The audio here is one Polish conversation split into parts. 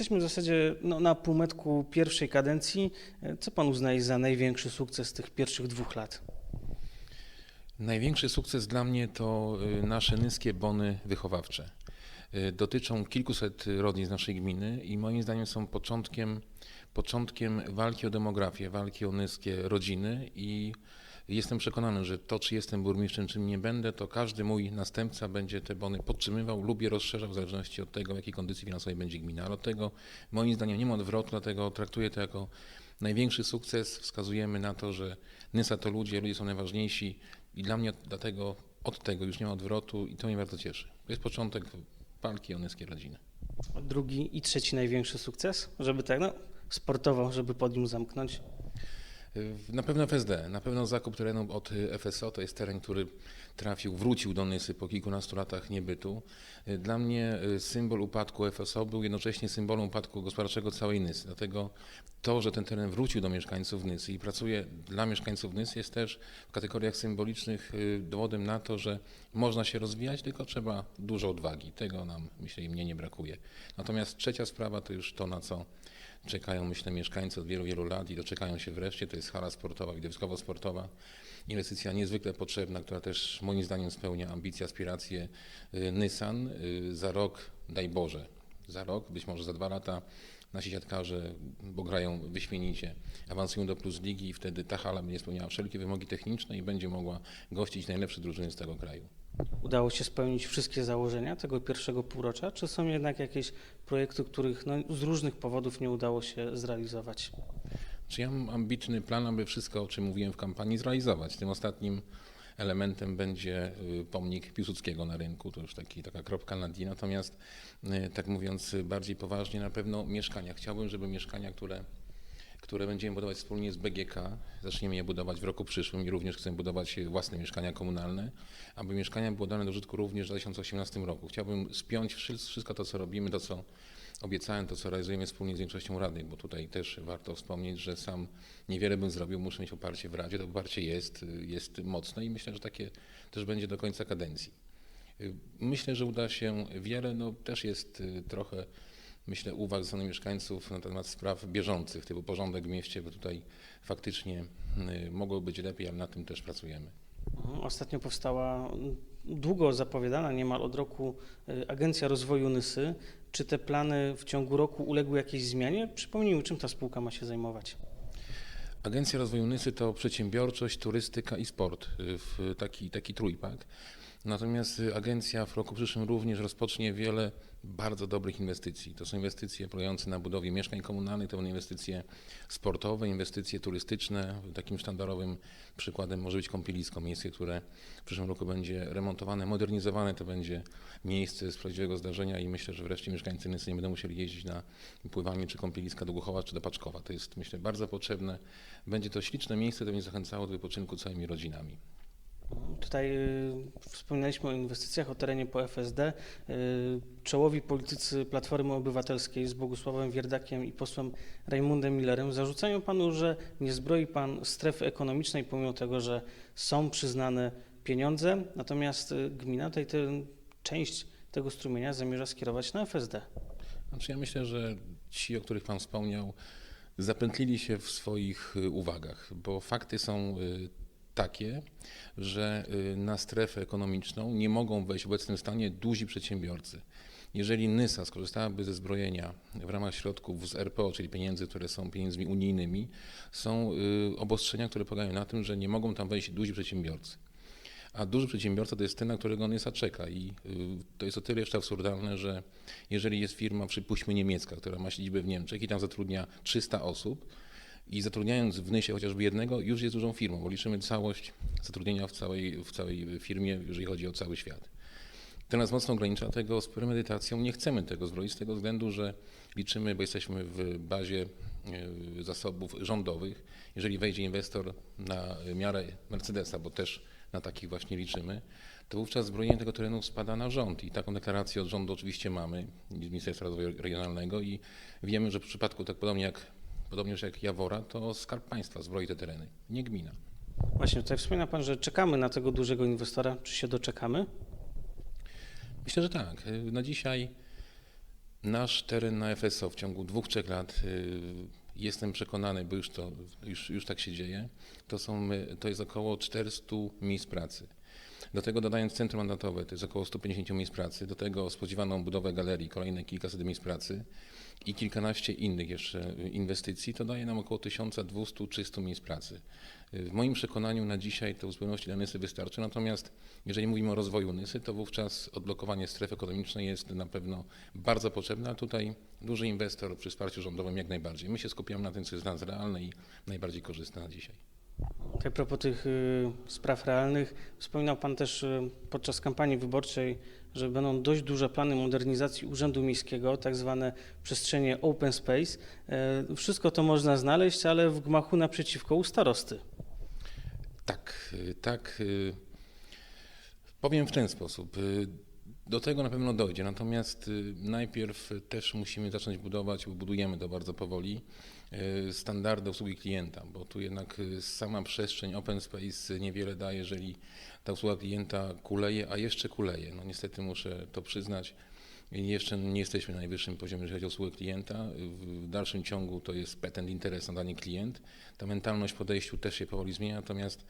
Jesteśmy w zasadzie no, na półmetku pierwszej kadencji. Co pan uznaje za największy sukces tych pierwszych dwóch lat? Największy sukces dla mnie to y, nasze niskie bony wychowawcze. Y, Dotyczą kilkuset rodzin z naszej gminy i moim zdaniem są początkiem, początkiem walki o demografię, walki o niskie rodziny i jestem przekonany, że to czy jestem burmistrzem, czy nie będę, to każdy mój następca będzie te bony podtrzymywał lub je rozszerzał w zależności od tego, w jakiej kondycji finansowej będzie gmina. Ale od tego moim zdaniem nie ma odwrotu, dlatego traktuję to jako największy sukces. Wskazujemy na to, że Nysa to ludzie, ludzie są najważniejsi i dla mnie dlatego od tego już nie ma odwrotu i to mnie bardzo cieszy. To jest początek walki o nyskie rodziny. Drugi i trzeci największy sukces, żeby tak, no, sportowo, żeby podium zamknąć. Na pewno FSD, na pewno zakup terenu od FSO to jest teren, który trafił, wrócił do Nysy po kilkunastu latach niebytu. Dla mnie symbol upadku FSO był jednocześnie symbolem upadku gospodarczego całej Nysy. Dlatego to, że ten teren wrócił do mieszkańców Nysy i pracuje dla mieszkańców Nysy jest też w kategoriach symbolicznych y, dowodem na to, że można się rozwijać, tylko trzeba dużo odwagi. Tego nam, myślę, i mnie nie brakuje. Natomiast trzecia sprawa to już to, na co czekają, myślę, mieszkańcy od wielu, wielu lat i doczekają się wreszcie, to jest hala sportowa, widowiskowo-sportowa. Inwestycja niezwykle potrzebna, która też moim zdaniem spełnia ambicje, aspiracje y, Nysan. Y, Za rok, daj Boże, za rok, być może za dwa lata nasi siatkarze, bo grają wyśmienicie, awansują do Plus Ligi i wtedy ta hala będzie spełniała wszelkie wymogi techniczne i będzie mogła gościć najlepsze drużyny z tego kraju. Udało się spełnić wszystkie założenia tego pierwszego półrocza, czy są jednak jakieś projekty, których no, z różnych powodów nie udało się zrealizować? Czy ja mam ambitny plan, aby wszystko, o czym mówiłem w kampanii, zrealizować? Tym ostatnim elementem będzie y, pomnik Piłsudskiego na rynku, to już taki, taka kropka na D. Natomiast, y, tak mówiąc bardziej poważnie, na pewno mieszkania. Chciałbym, żeby mieszkania, które, które będziemy budować wspólnie z BGK, zaczniemy je budować w roku przyszłym i również chcemy budować własne mieszkania komunalne, aby mieszkania były dane do użytku również w 2018 roku. Chciałbym spiąć wszy- wszystko to, co robimy, to, co obiecałem, to, co realizujemy wspólnie z większością Rady, bo tutaj też warto wspomnieć, że sam niewiele bym zrobił, muszę mieć oparcie w Radzie. To oparcie jest, jest mocne i myślę, że takie też będzie do końca kadencji. Myślę, że uda się wiele, no też jest y, trochę, myślę, uwag ze strony mieszkańców na temat spraw bieżących, typu porządek w mieście, bo tutaj faktycznie y, mogło być lepiej, ale nad tym też pracujemy. Mhm. Ostatnio powstała mm, długo zapowiadana, niemal od roku, y, Agencja Rozwoju Nysy. Czy te plany w ciągu roku uległy jakiejś zmianie? Przypomnijmy, czym ta spółka ma się zajmować. Agencja Rozwoju Nysy to przedsiębiorczość, turystyka i sport, y, w taki, taki trójpak. Natomiast agencja w roku przyszłym również rozpocznie wiele bardzo dobrych inwestycji. To są inwestycje polegające na budowie mieszkań komunalnych, to będą inwestycje sportowe, inwestycje turystyczne. Takim sztandarowym przykładem może być kąpielisko, miejsce, które w przyszłym roku będzie remontowane, modernizowane. To będzie miejsce z prawdziwego zdarzenia i myślę, że wreszcie mieszkańcy nie będą musieli jeździć na pływanie czy kąpieliska do Głuchowa czy do Paczkowa. To jest myślę bardzo potrzebne. Będzie to śliczne miejsce, to będzie zachęcało do wypoczynku całymi rodzinami. Tutaj y, wspominaliśmy o inwestycjach, o terenie po FSD. Y, czołowi politycy Platformy Obywatelskiej z Bogusławem Wierdakiem i posłem Rajmundem Millerem zarzucają panu, że nie zbroi pan strefy ekonomicznej, pomimo tego, że są przyznane pieniądze, natomiast y, gmina tutaj tę część tego strumienia zamierza skierować na FSD. Znaczy ja myślę, że ci, o których Pan wspomniał, zapętlili się w swoich uwagach, bo fakty są takie, że y, na strefę ekonomiczną nie mogą wejść w obecnym stanie duzi przedsiębiorcy. Jeżeli Nysa skorzystałaby ze zbrojenia w ramach środków z RPO, czyli pieniędzy, które są pieniędzmi unijnymi, są y, obostrzenia, które polegają na tym, że nie mogą tam wejść duzi przedsiębiorcy. A duży przedsiębiorca to jest ten, na którego Nysa czeka i y, to jest o tyle jeszcze absurdalne, że jeżeli jest firma, przypuśćmy niemiecka, która ma siedzibę w Niemczech i tam zatrudnia 300 osób i zatrudniając w Nysie chociażby jednego, już jest dużą firmą, bo liczymy całość zatrudnienia w całej, w całej firmie, jeżeli chodzi o cały świat. To nas mocno ogranicza, tego z premedytacją nie chcemy tego zrobić z tego względu, że liczymy, bo jesteśmy w bazie y, zasobów rządowych. Jeżeli wejdzie inwestor na miarę Mercedesa, bo też na takich właśnie liczymy, to wówczas zbrojenie tego terenu spada na rząd i taką deklarację od rządu oczywiście mamy, z Ministerstwa Rozwoju Regionalnego i wiemy, że w przypadku tak podobnie jak, podobnie jak Jawora, to Skarb Państwa zbroi te tereny, nie gmina. Właśnie tutaj wspomina pan, że czekamy na tego dużego inwestora. Czy się doczekamy? Myślę, że tak. Na dzisiaj Nasz teren na FSO w ciągu dwóch, trzech lat, y, jestem przekonany, bo już, to, już, już tak się dzieje, to, są, to jest około 400 miejsc pracy. Do tego dodając centrum mandatowe, to jest około 150 miejsc pracy, do tego spodziewaną budowę galerii, kolejne kilkaset miejsc pracy i kilkanaście innych jeszcze inwestycji, to daje nam około 1200-300 miejsc pracy. W moim przekonaniu na dzisiaj to w zupełności dla Nysy wystarczy, natomiast jeżeli mówimy o rozwoju Nysy, to wówczas odblokowanie strefy ekonomicznej jest na pewno bardzo potrzebne, a tutaj duży inwestor przy wsparciu rządowym jak najbardziej. My się skupiamy na tym, co jest dla nas realne i najbardziej korzystne na dzisiaj. A propos tych y, spraw realnych, wspominał Pan też y, podczas kampanii wyborczej, że będą dość duże plany modernizacji Urzędu Miejskiego, tak zwane przestrzenie open space. E, wszystko to można znaleźć, ale w gmachu naprzeciwko u starosty. Tak, y, tak. Powiem w ten sposób. Do tego na pewno dojdzie, natomiast y, najpierw też musimy zacząć budować, bo budujemy to bardzo powoli, y, standardy obsługi klienta, bo tu jednak y, sama przestrzeń open space niewiele daje, jeżeli ta usługa klienta kuleje, a jeszcze kuleje. No niestety muszę to przyznać. Jeszcze nie jesteśmy na najwyższym poziomie, jeżeli chodzi o usługę klienta. W dalszym ciągu to jest patent interes na dany klient. Ta mentalność w podejściu też się powoli zmienia, natomiast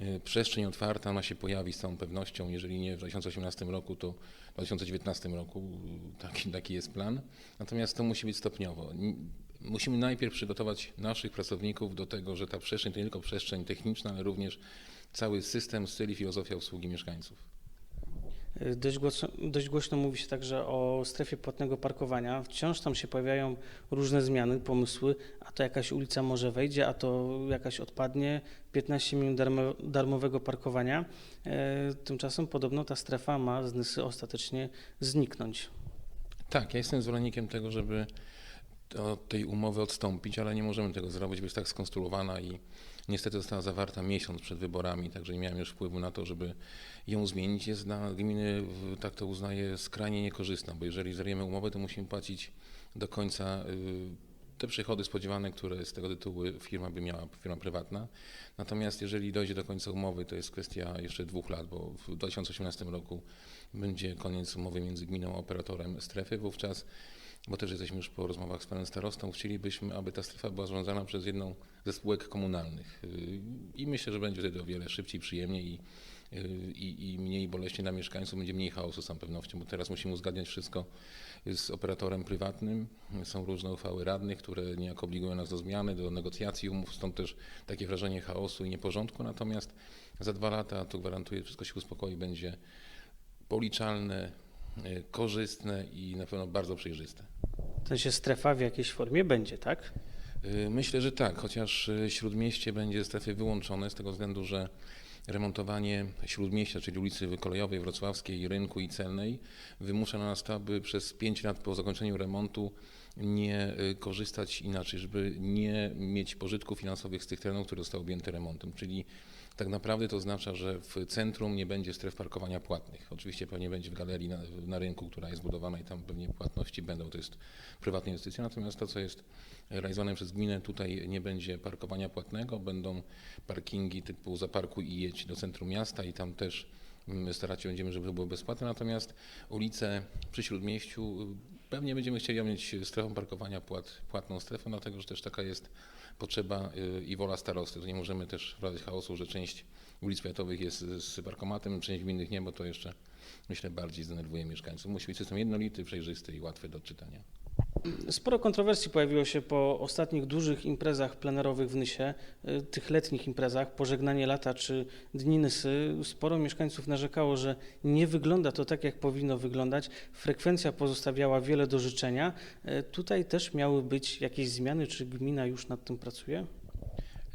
y, przestrzeń otwarta ma się pojawi z całą pewnością. Jeżeli nie w 2018 roku, to w 2019 roku y, taki, taki jest plan. Natomiast to musi być stopniowo. Musimy najpierw przygotować naszych pracowników do tego, że ta przestrzeń to nie tylko przestrzeń techniczna, ale również cały system, styl i filozofia obsługi mieszkańców. Y, Dość głośno, dość głośno mówi się także o strefie płatnego parkowania. Wciąż tam się pojawiają różne zmiany, pomysły, a to jakaś ulica może wejdzie, a to jakaś odpadnie, 15 minut darmo, darmowego parkowania. E, Tymczasem podobno ta strefa ma z Nysy ostatecznie zniknąć. Tak, ja jestem zwolennikiem tego, żeby od tej umowy odstąpić, ale nie możemy tego zrobić, bo jest tak skonstruowana i niestety została zawarta miesiąc przed wyborami, także nie miałem już wpływu na to, żeby ją zmienić. Jest dla gminy, tak to uznaję, skrajnie niekorzystna, bo jeżeli zerwiemy umowę, to musimy płacić do końca y, te przychody spodziewane, które z tego tytułu firma by miała, firma prywatna. Natomiast jeżeli dojdzie do końca umowy, to jest kwestia jeszcze dwóch lat, bo w 2018 roku będzie koniec umowy między gminą a operatorem strefy. Wówczas, bo też jesteśmy już po rozmowach z panem starostą, chcielibyśmy, aby ta strefa była zarządzana przez jedną ze spółek komunalnych. I myślę, że będzie wtedy o wiele szybciej, przyjemniej i, i, i mniej boleśnie dla mieszkańców, będzie mniej chaosu z całą pewnością, bo teraz musimy uzgadniać wszystko z operatorem prywatnym. Są różne uchwały radnych, które niejako obligują nas do zmiany, do negocjacji umów, stąd też takie wrażenie chaosu i nieporządku. Natomiast za dwa lata, to gwarantuję, wszystko się uspokoi, będzie policzalne, korzystne i na pewno bardzo przejrzyste. W sensie strefa w jakiejś formie będzie, tak? Y, Myślę, że tak, chociaż y, śródmieście będzie z strefy wyłączone z tego względu, że remontowanie śródmieścia, czyli ulicy Kolejowej, Wrocławskiej, Rynku i Celnej wymusza na nas to, aby przez 5 lat po zakończeniu remontu nie y, korzystać inaczej, żeby nie mieć pożytków finansowych z tych terenów, które zostały objęte remontem. Czyli tak naprawdę to oznacza, że w centrum nie będzie stref parkowania płatnych. Oczywiście pewnie będzie w galerii na, na rynku, która jest budowana i tam pewnie płatności będą, to jest prywatna inwestycja. Natomiast to, co jest realizowane przez gminę, tutaj nie będzie parkowania płatnego, będą parkingi typu zaparkuj i jedź do centrum miasta i tam też mm, starać się będziemy, żeby było bezpłatne. Natomiast ulice przy Śródmieściu pewnie będziemy chcieli mieć strefą parkowania płat, płatną strefę, dlatego że też taka jest potrzeba y, i wola starosty. To nie możemy też wprowadzać chaosu, że część ulic powiatowych jest z parkomatem, część gminnych nie, bo to jeszcze myślę bardziej zdenerwuje mieszkańców. Musi być system jednolity, przejrzysty i łatwy do odczytania. Sporo kontrowersji pojawiło się po ostatnich dużych imprezach plenerowych w Nysie, y, tych letnich imprezach, pożegnanie lata czy Dni Nysy. Sporo mieszkańców narzekało, że nie wygląda to tak, jak powinno wyglądać. Frekwencja pozostawiała wiele do życzenia. Y, Tutaj też miały być jakieś zmiany, czy gmina już nad tym pracuje?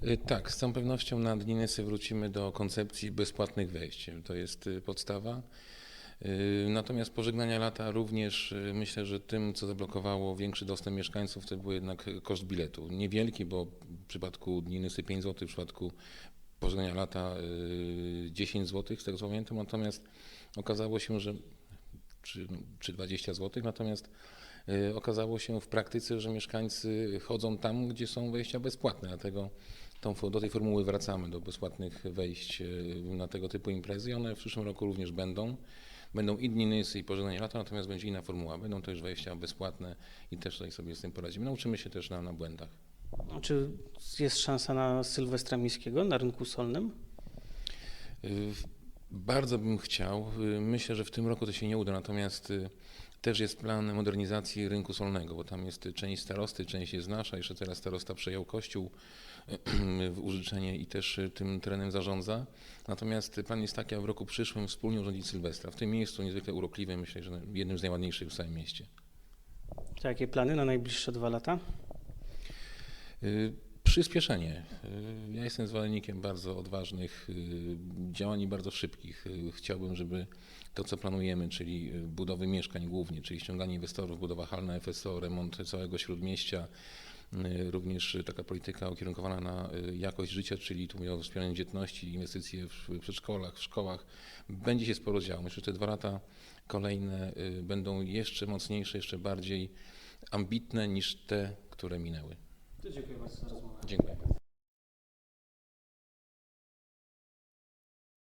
Y, Tak, z całą pewnością na Dni Nysy wrócimy do koncepcji bezpłatnych wejść. To jest podstawa. Y, Natomiast pożegnania lata również y, myślę, że tym, co zablokowało większy dostęp mieszkańców, to był jednak koszt biletu. Niewielki, bo w przypadku Dni Nysy 5 zł, w przypadku pożegnania lata y, 10 zł, z tego co pamiętam. Natomiast okazało się, że czy, czy 20 zł, natomiast y, okazało się w praktyce, że mieszkańcy chodzą tam, gdzie są wejścia bezpłatne, dlatego tą, do tej formuły wracamy, do bezpłatnych wejść y, na tego typu imprezy i one w przyszłym roku również będą. Będą inni nysy i pożegnanie lata, natomiast będzie inna formuła. Będą też wejścia bezpłatne i też tutaj sobie z tym poradzimy. Nauczymy się też na, na błędach. Czy jest szansa na Sylwestra Miejskiego na rynku solnym? Y, Bardzo bym chciał. Y, Myślę, że w tym roku to się nie uda, natomiast y, też jest plan modernizacji rynku solnego, bo tam jest część starosty, część jest nasza. Jeszcze teraz starosta przejął kościół w użyczenie i też y, tym terenem zarządza. Natomiast plan jest taki, aby w roku przyszłym wspólnie urządzić Sylwestra. W tym miejscu niezwykle urokliwym, myślę, że jednym z najładniejszych w całym mieście. To jakie plany na najbliższe dwa lata? Y, Przyspieszenie. Y, Ja jestem zwolennikiem bardzo odważnych y, działań i bardzo szybkich. Y, Chciałbym, żeby to, co planujemy, czyli budowy mieszkań głównie, czyli ściąganie inwestorów, budowa hal na FSO, remont całego śródmieścia, również taka polityka ukierunkowana na jakość życia, czyli tu mówię o wspieraniu dzietności, inwestycje w przedszkolach, w szkołach. Będzie się sporo działo. Myślę, że te dwa lata kolejne będą jeszcze mocniejsze, jeszcze bardziej ambitne niż te, które minęły. Dziękuję bardzo za rozmowę. Dziękuję.